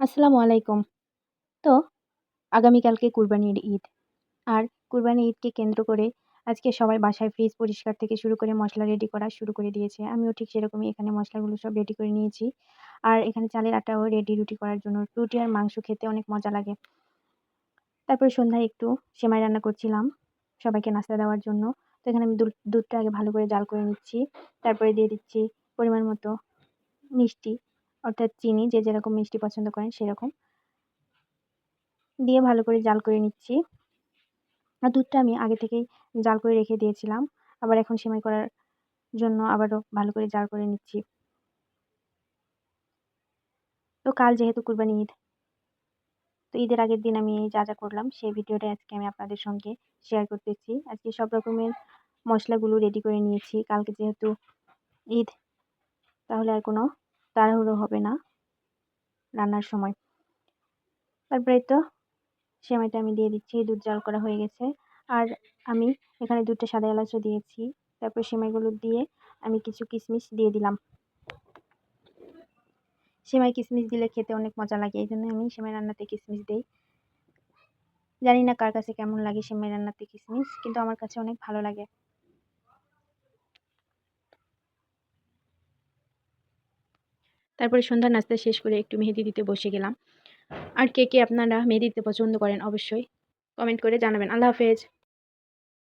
আসসালামু আলাইকুম। তো, আগামীকালকে কুরবানির ঈদ। আর কুরবানি ঈদকে কেন্দ্র করে আজকে সবাই বাসায় ফ্রিজ পরিষ্কার থেকে শুরু করে মশলা রেডি করা শুরু করে দিয়েছে। আমিও ঠিক সেরকমই এখানে মশলাগুলো সব রেডি করে নিয়েছি। আর এখানে চালের আটাও রেডি রুটি করার জন্য। রুটি আর মাংস খেতে অনেক মজা লাগে। তারপরে সন্ধ্যায় একটু সেমাই রান্না করছিলাম সবাইকে নাস্তা দেওয়ার জন্য। তো এখানে আমি দুধটা আগে ভালো করে জাল করে নিচ্ছি। তারপরে দিয়ে দিচ্ছি পরিমাণ মতো মিষ্টি। অর্থাৎ চিনি, যে যেরকম মিষ্টি পছন্দ করেন সেরকম। দিয়ে ভালো করে জাল করে নিচ্ছি। আর দুধটা আমি আগে থেকেই জাল করে রেখে দিয়েছিলাম। আবার এখন সেমাই করার জন্য আবারও ভালো করে জাল করে নিচ্ছি। তো কাল যেহেতু কুরবানি ঈদ, তো ঈদের আগের দিন আমি যা যা করলাম সেই ভিডিওটা আজকে আমি আপনাদের সঙ্গে শেয়ার করতেছি। আজকে সব রকমের মশলাগুলো রেডি করে নিয়েছি। কালকে যেহেতু ঈদ, তাহলে আর কোনো তাড়াহুড়ো হবে না। রান্নার সময়। তারপরে তো সেমাইটা আমি দিয়ে দিচ্ছি, দুধ জাল করা হয়ে গেছে। আর আমি এখানে দুধটা সাদা এলাচও দিয়েছি। তারপর সেমাইগুলো দিয়ে আমি কিছু কিশমিশ দিয়ে দিলাম। সেমাই কিশমিশ দিলে খেতে অনেক মজা লাগে এই জন্য আমি সেমাই রান্নাতে কিশমিশ দিই। জানি না কার কাছে কেমন লাগে সেমাই রান্নাতে কিশমিশ কিন্তু আমার কাছে অনেক ভালো লাগে। তারপরে সন্ধ্যার নাস্তা শেষ করে একটু মেহেদি দিতে বসে গেলাম। আর কে কে আপনারা মেহেদি দিতে পছন্দ করেন অবশ্যই কমেন্ট করে জানাবেন। আল্লাহ হাফেজ।